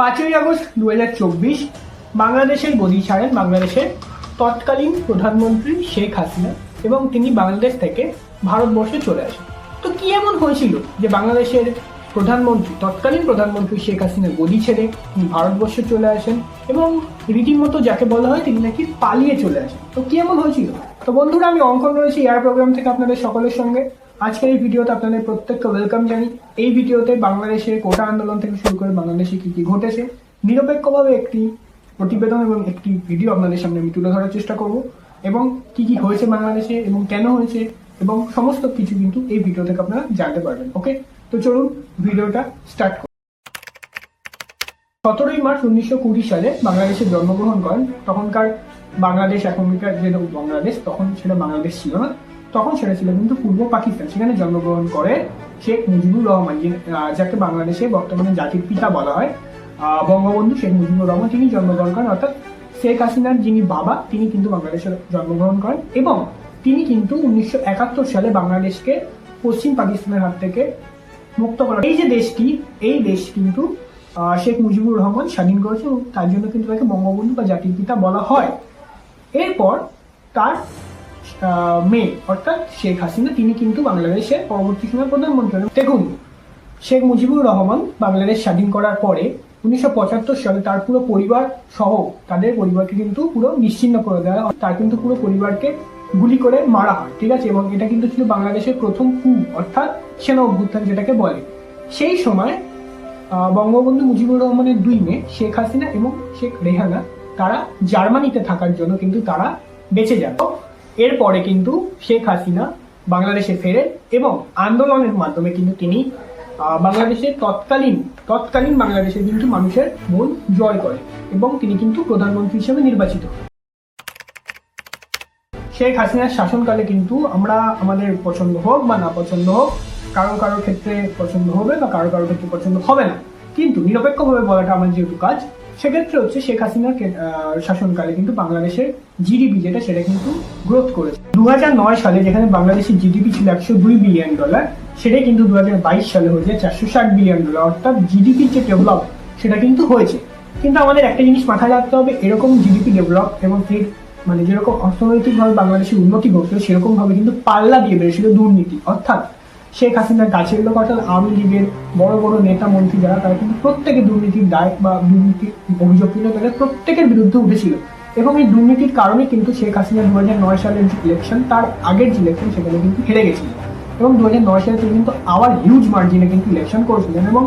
পাঁচই আগস্ট দু হাজার চব্বিশ, বাংলাদেশের গদি ছাড়েন বাংলাদেশের তৎকালীন প্রধানমন্ত্রী শেখ হাসিনা এবং তিনি বাংলাদেশ থেকে ভারতবর্ষে চলে আসেন। তো কি এমন হয়েছিল যে বাংলাদেশের প্রধানমন্ত্রী, তৎকালীন প্রধানমন্ত্রী শেখ হাসিনা গদি ছেড়ে তিনি ভারতবর্ষে চলে আসেন এবং রীতিমতো যাকে বলা হয় তিনি নাকি পালিয়ে চলে আসেন? তো কি এমন হয়েছিল? তো বন্ধুরা, আমি অঙ্কন রয়েছি এয়ার প্রোগ্রাম থেকে আপনাদের সকলের সঙ্গে। আজকের এই ভিডিওতে আপনাদের প্রত্যেককে ওয়েলকাম জানি এই ভিডিওতে বাংলাদেশের কোটা আন্দোলন থেকে শুরু করে বাংলাদেশে কি কি ঘটেছে, নিরপেক্ষভাবে একটি প্রতিবেদন এবং একটি ভিডিও আপনাদের সামনে আমি তুলে ধরার চেষ্টা করব এবং কি কি হয়েছে বাংলাদেশে এবং কেন হয়েছে এবং সমস্ত কিছু কিন্তু এই ভিডিও থেকে আপনারা জানতে পারবেন ওকে তো চলুন ভিডিওটা স্টার্ট করুন সতেরোই মার্চ উনিশশো কুড়ি সালে বাংলাদেশে জন্মগ্রহণ করেন। তখনকার বাংলাদেশ, এখনকার যে বাংলাদেশ তখন সেটা বাংলাদেশ ছিল না। তখন সেটা ছিল কিন্তু পূর্ব পাকিস্তান, সেখানে জন্মগ্রহণ করে শেখ মুজিবুর রহমান যাকে বাংলাদেশে বর্তমানে জাতির পিতা বলা হয় বঙ্গবন্ধু শেখ মুজিবুর রহমান, তিনি জন্মগ্রহণ করেন, অর্থাৎ শেখ হাসিনার যিনি বাবা, তিনি কিন্তু বাংলাদেশে জন্মগ্রহণ করেন এবং তিনি কিন্তু উনিশশো একাত্তর সালে বাংলাদেশকে পশ্চিম পাকিস্তানের হাত থেকে মুক্ত করা এই যে দেশটি, এই দেশ কিন্তু শেখ মুজিবুর রহমান স্বাধীন করেছে এবং তার জন্য কিন্তু তাকে বঙ্গবন্ধু বা জাতির পিতা বলা হয়। এরপর তার মেয়ে অর্থাৎ শেখ হাসিনা, তিনি কিন্তু বাংলাদেশের পরবর্তী সময় প্রধানমন্ত্রী দেখুন, শেখ মুজিবুর রহমান বাংলাদেশ স্বাধীন করার পরে উনিশশো পঁচাত্তর সালে তার পুরো পরিবার সহ তাদের পরিবারকে কিন্তু পুরো নিশ্চিন্ন করে দেওয়া হয়। তার কিন্তু পুরো পরিবারকে গুলি করে মারা হয়, ঠিক আছে? এবং এটা কিন্তু ছিল বাংলাদেশের প্রথম কু অর্থাৎ সেনা অভ্যুত্থান যেটাকে বলে। সেই সময় বঙ্গবন্ধু মুজিবুর রহমানের দুই মেয়ে, শেখ হাসিনা এবং শেখ রেহানা, তারা জার্মানিতে থাকার জন্য কিন্তু তারা বেঁচে তো এরপরে কিন্তু শেখ হাসিনা বাংলাদেশে ফেরেন এবং আন্দোলনের মাধ্যমে কিন্তু তিনি বাংলাদেশের তৎকালীন তৎকালীন বাংলাদেশের কিন্তু মানুষের মন জয় করে এবং তিনি কিন্তু প্রধানমন্ত্রী হিসেবে নির্বাচিত শেখ হাসিনার শাসনকালে কিন্তু আমরা আমাদের পছন্দ হোক বা না পছন্দ হোক, কারও কারও ক্ষেত্রে পছন্দ হবে বা কারও কারও ক্ষেত্রে পছন্দ হবে না। কিন্তু নিরপেক্ষভাবে বলাটা আমার যেহেতু কাজ সেক্ষেত্রে হচ্ছে শেখ হাসিনার শাসনকালে কিন্তু বাংলাদেশের জিডিপি যেটা সেটা কিন্তু গ্রোথ করেছে। দু হাজার নয় সালে যেখানে বাংলাদেশের জিডিপি ছিল একশো দুই বিলিয়ন ডলার সেটাই কিন্তু দু হাজার বাইশ সালে হয়েছে চারশো ষাট বিলিয়ন ডলার অর্থাৎ জিডিপি যে ডেভেলপ সেটা কিন্তু হয়েছে। কিন্তু আমাদের একটা জিনিস মাথায় রাখতে হবে, এরকম জিডিপি ডেভেলপ এবং এর মানে যেরকম অর্থনৈতিকভাবে বাংলাদেশের উন্নতি ঘটছিল সেরকম ভাবে কিন্তু পাল্লা দিয়ে বেড়েছিল দুর্নীতি। অর্থাৎ শেখ হাসিনার কাছের লোক, অর্থাৎ আওয়ামী লীগের বড় বড় নেতা, মন্ত্রী যারা, তারা কিন্তু প্রত্যেকে দুর্নীতির দায় বা দুর্নীতির অভিযোগ কিন্তু তাদের প্রত্যেকের বিরুদ্ধে উঠেছিল। এবং এই দুর্নীতির কারণে কিন্তু শেখ হাসিনা দু নয় সালের যে ইলেকশন তার আগের যে ইলেকশন সেখানে কিন্তু হেরে গেছিল এবং দু হাজার নয় সালে তিনি কিন্তু আবার হিউজ মার্জিনে কিন্তু ইলেকশন করেছিলেন এবং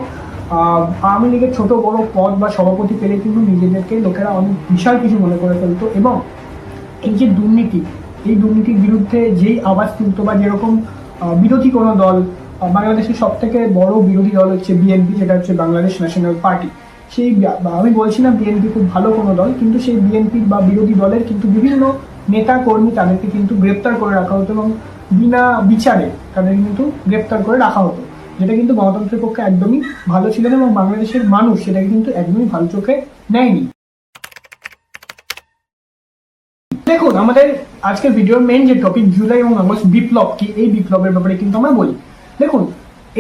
আওয়ামী লীগের ছোট বড় পদ বা সভাপতি পেলে কিন্তু নিজেদেরকে লোকেরা অনেক বিশাল কিছু মনে করে ফেলতো এবং এই যে দুর্নীতি, এই দুর্নীতির বিরুদ্ধে যেই আওয়াজ তুলতো বা যেরকম বিরোধী কোনো দল বাংলাদেশের সব থেকে বড় বিরোধী দল হচ্ছে বিএনপি যেটা হচ্ছে বাংলাদেশ ন্যাশনাল পার্টি সেই আমি বলছি না বিএনপি খুব ভালো কোনো দল, কিন্তু সেই বিএনপি বা বিরোধী দলের কিন্তু বিভিন্ন নেতা কর্মী তাদেরকে কিন্তু গ্রেপ্তার করে রাখা হতো এবং বিনা বিচারে তাদের কিন্তু গ্রেপ্তার করে রাখা হতো। যেটা কিন্তু গণতন্ত্রের পক্ষে একদমই ভালো ছিল না এবং বাংলাদেশের মানুষ সেটাকে কিন্তু একদমই ভালো চোখে নেয়নি। দেখুন, আমাদের আজকের ভিডিওর মেন যে টপিক জুলাই এবং আগস্ট বিপ্লব, কি এই বিপ্লবের ব্যাপারে কিন্তু আমরা বলি। দেখুন,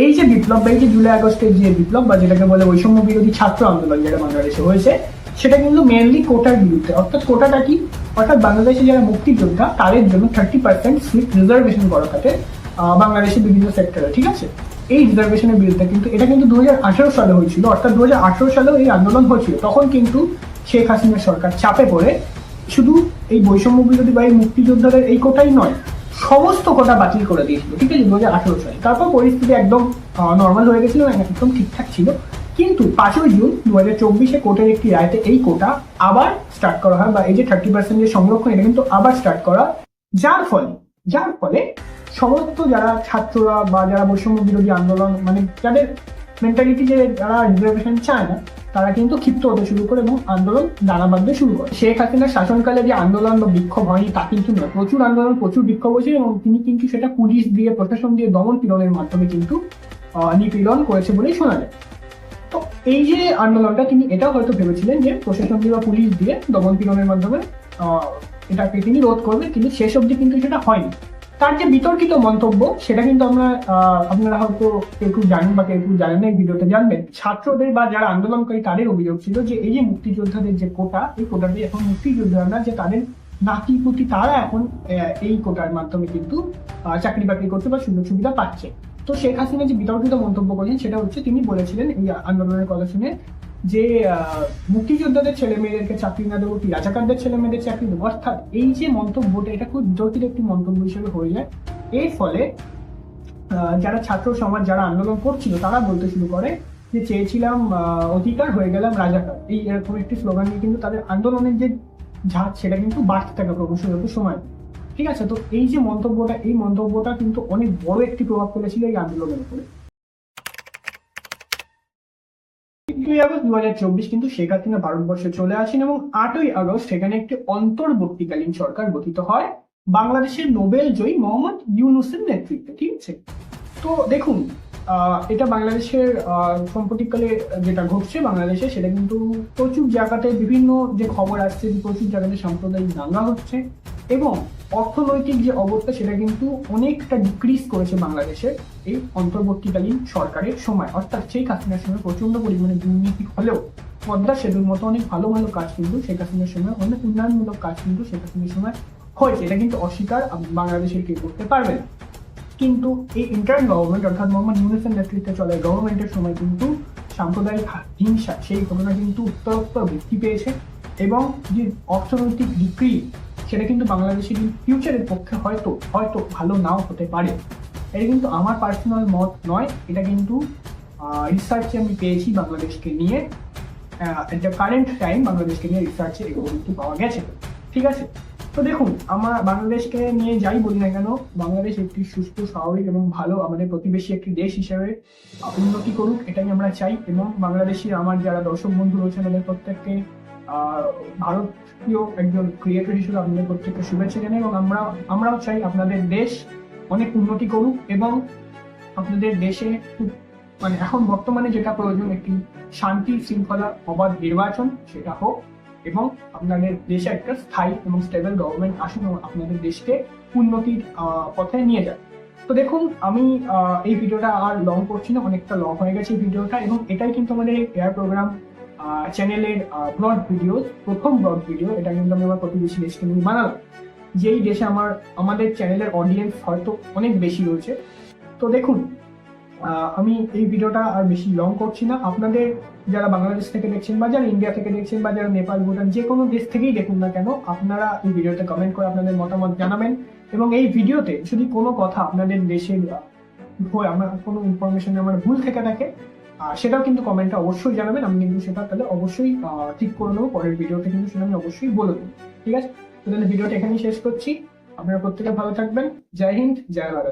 এই যে বিপ্লব বা এই যে জুলাই, আগস্টের যে বিপ্লব, বা যেটাকে বলে বৈষম্য বিরোধী ছাত্র আন্দোলন, যেটা বাংলাদেশে হয়েছে, সেটা কিন্তু মেনলি কোটার বিরুদ্ধে। অর্থাৎ কোটাটা কি? অর্থাৎ বাংলাদেশে যারা মুক্তিযোদ্ধা, তাদের জন্য থার্টি পার্সেন্ট সিট রিজার্ভেশন করা থাকে বাংলাদেশের বিভিন্ন সেক্টরে ঠিক আছে? এই রিজার্ভেশনের বিরুদ্ধে কিন্তু, এটা কিন্তু দু হাজার আঠেরো সালে হয়েছিল। অর্থাৎ দু হাজার আঠেরো সালেও এই আন্দোলন হয়েছিল। তখন কিন্তু শেখ হাসিনার সরকার চাপে পড়ে, শুধু এই বৈষম্য বিরোধী বা এই মুক্তিযোদ্ধাদের এই কোটাই নয়, সমস্ত কোটা বাতিল করে দিয়েছিল, ঠিক আছে? দু হাজার আঠেরো সালে। তারপর পরিস্থিতি একদম নর্মাল হয়ে গেছিল এবং একদম ঠিকঠাক ছিল। কিন্তু পাঁচই জুন দু হাজার চব্বিশে কোর্টের একটি রায়তে এই কোটা আবার স্টার্ট করা হয়, বা এই যে থার্টি পার্সেন্ট যে সংরক্ষণ, এটা কিন্তু আবার স্টার্ট করা যার ফলে যার ফলে সমস্ত যারা ছাত্ররা বা যারা বৈষম্য বিরোধী আন্দোলন মানে যাদের মেন্টালিটি যে যারা রিজার্ভেশন চায় না তারা কিন্তু ক্ষিপ্ত হতে শুরু করে এবং আন্দোলন দানা বাঁধতে শুরু করে। শেখ হাসিনার শাসনকালে যে আন্দোলন বা বিক্ষোভ হয়নি, তা কিন্তু নয়। প্রচুর আন্দোলন, প্রচুর বিক্ষোভ হয়েছে এবং তিনি কিন্তু সেটা পুলিশ দিয়ে, প্রশাসন দিয়ে, দমন পীড়নের মাধ্যমে কিন্তু নিপীড়ন করেছে বলেই শোনা যায়। তো এই যে আন্দোলনটা তিনি এটাও হয়তো ভেবেছিলেন যে প্রশাসন দিয়ে বা পুলিশ দিয়ে দমন পীড়নের মাধ্যমে এটাকে তিনি রোধ করবেন কিন্তু শেষ অবধি কিন্তু সেটা হয়নি। তার যে বিতর্কিত মন্তব্য, সেটা কিন্তু আমরা আপনারা হয়তো কেউ কেউ জানেন বা কেউ কেউ জানেন না, এই ভিডিওতে জানবেন। ছাত্রদের বা যারা আন্দোলনকারী, তাদের অভিযোগ ছিল যে এই যে মুক্তিযোদ্ধাদের যে কোটা, এই কোটাটি এখন মুক্তিযোদ্ধারা না যে তাদের নাতি পুতি তারা এখন এই কোটার মাধ্যমে কিন্তু চাকরি বাকরি করতে বা সুযোগ সুবিধা পাচ্ছে। তো শেখ হাসিনা যে বিতর্কিত মন্তব্য করেছেন সেটা হচ্ছে তিনি বলেছিলেন এই আন্দোলনের কথা শুনে যে মুক্তিযোদ্ধাদের ছেলে মেয়েদেরকে চাকরি না দেবো কি রাজাকারদের ছেলে মেয়েদের চাকরি দেবো, অর্থাৎ এই যে মন্তব্যটা, এটা খুব জটিল একটি মন্তব্য হিসেবে হয়ে যায়। এর ফলে যারা ছাত্র সমাজ, যারা আন্দোলন করছিল, তারা বলতে শুরু করে যে, চেয়েছিলাম অধিকার, হয়ে গেলাম রাজাকার। এই এরকম একটি স্লোগান নিয়ে কিন্তু তাদের আন্দোলনের যে ঝাঁজ সেটা কিন্তু বাড়তে থাকে ক্রমশ যত সময়। ঠিক আছে? তো এই যে মন্তব্যটা, এই মন্তব্যটা কিন্তু অনেক বড় একটি প্রভাব ফেলেছিল এই আন্দোলনের উপরে। দুই আগস্ট দু হাজার চব্বিশ কিন্তু শেখ হাসিনা ভারতবর্ষে চলে আসেন এবং আটই আগস্ট সেখানে একটি অন্তর্বর্তীকালীন সরকার গঠিত হয়, বাংলাদেশের নোবেল জয়ী মোহাম্মদ ইউনুসের নেতৃত্বে, ঠিক আছে? তো দেখুন এটা বাংলাদেশের সাম্প্রতিককালে যেটা ঘটছে বাংলাদেশে, সেটা কিন্তু প্রচুর জায়গাতে বিভিন্ন যে খবর আসছে প্রচুর জায়গাতে সাম্প্রদায়িক দাঙ্গা হচ্ছে এবং অর্থনৈতিক যে অবস্থা, সেটা কিন্তু অনেকটা ডিক্রিজ করেছে বাংলাদেশের এই অন্তর্বর্তীকালীন সরকারের সময়। অর্থাৎ সেই হাসিনার সময় প্রচণ্ড পরিমাণে দুর্নীতি হলেও পদ্মা সেতুর মতো অনেক ভালো ভালো কাজ কিন্তু শেখ হাসিনার সময়, অনেক উন্নয়নমূলক কাজ কিন্তু শেখ হাসিনার সময় হয়েছে। এটা কিন্তু অস্বীকার বাংলাদেশের কেউ করতে পারবে না। কিন্তু এই ইন্টার্ন গভর্নমেন্ট অর্থাৎ মোহাম্মদ ইউনুসের নেতৃত্বে চলে গভর্নমেন্টের সময় কিন্তু সাম্প্রদায়িক হিংসা, সেই ঘটনা কিন্তু উত্তরোত্তর বৃদ্ধি পেয়েছে। এবং যে অর্থনৈতিক ডিক্রি সেটা কিন্তু বাংলাদেশের ফিউচারের পক্ষে হয়তো হয়তো ভালো নাও হতে পারে। এটা কিন্তু আমার পার্সোনাল মত নয়, এটা কিন্তু রিসার্চে আমি পেয়েছি বাংলাদেশকে নিয়ে। একটা কারেন্ট টাইম বাংলাদেশকে নিয়ে রিসার্চে এগুলো কিন্তু পাওয়া গেছে। ঠিক আছে? তো দেখুন, আমার বাংলাদেশকে নিয়ে যাই বলি না কেন, বাংলাদেশ একটি সুস্থ, স্বাভাবিক এবং ভালো আমাদের প্রতিবেশী একটি দেশ হিসেবে উন্নতি করুক, এটাই আমরা চাই। এবং বাংলাদেশি আমার যারা দর্শক বন্ধু রয়েছে তাদের প্রত্যেককে ভারতীয় একজন ক্রিয়েটর হিসেবে আপনাদের প্রত্যেককে শুভেচ্ছা জানাই এবং আমরা, আমরাও চাই আপনাদের দেশ অনেক উন্নতি করুক এবং আপনাদের দেশে মানে এখন বর্তমানে যেটা প্রয়োজন, একটি শান্তি শৃঙ্খলা অবাধ নির্বাচন, সেটা হোক এবং আপনাদের দেশে একটা স্থায়ী এবং স্টেবল গভর্নমেন্ট আসুন এবং আপনাদের দেশকে উন্নতির পথে নিয়ে যান তো দেখুন, আমি এই ভিডিওটা আর লং করছি না, অনেকটা লং হয়ে গেছে এই ভিডিওটা এবং এটাই কিন্তু আমাদের এয়ার প্রোগ্রাম চ্যানেলের ব্রড ভিডিও প্রথম ব্রড ভিডিও এটা কিন্তু আমি আমার প্রতিবেশী দেশকে নিয়ে বানালাম। যেই দেশে আমার, আমাদের চ্যানেলের অডিয়েন্স হয়তো অনেক বেশি রয়েছে। তো দেখুন আমি এই ভিডিওটা আর বেশি লং করছি না। আপনাদের যারা বাংলাদেশ থেকে দেখছেন বা যারা ইন্ডিয়া থেকে দেখছেন বা যারা নেপাল ভুটান যে কোনো দেশ থেকেই দেখুন না কেন, আপনারা এই ভিডিওতে কমেন্ট করে আপনাদের মতামত জানাবেন এবং এই ভিডিওতে যদি কোনো কথা আপনাদের দেশের হয়ে আমার কোনো ইনফরমেশন আমার ভুল থেকে থাকে সেটাও কিন্তু কমেন্টে অবশ্যই জানাবেন, আমি কিন্তু সেটা তাহলে অবশ্যই ঠিক করে নেব, পরের ভিডিওতে কিন্তু সেটা আমি অবশ্যই বলে দেবো, ঠিক আছে? তাহলে ভিডিওটা এখানেই শেষ করছি, আপনারা প্রত্যেকে ভালো থাকবেন, জয় হিন্দ, জয় ভারত।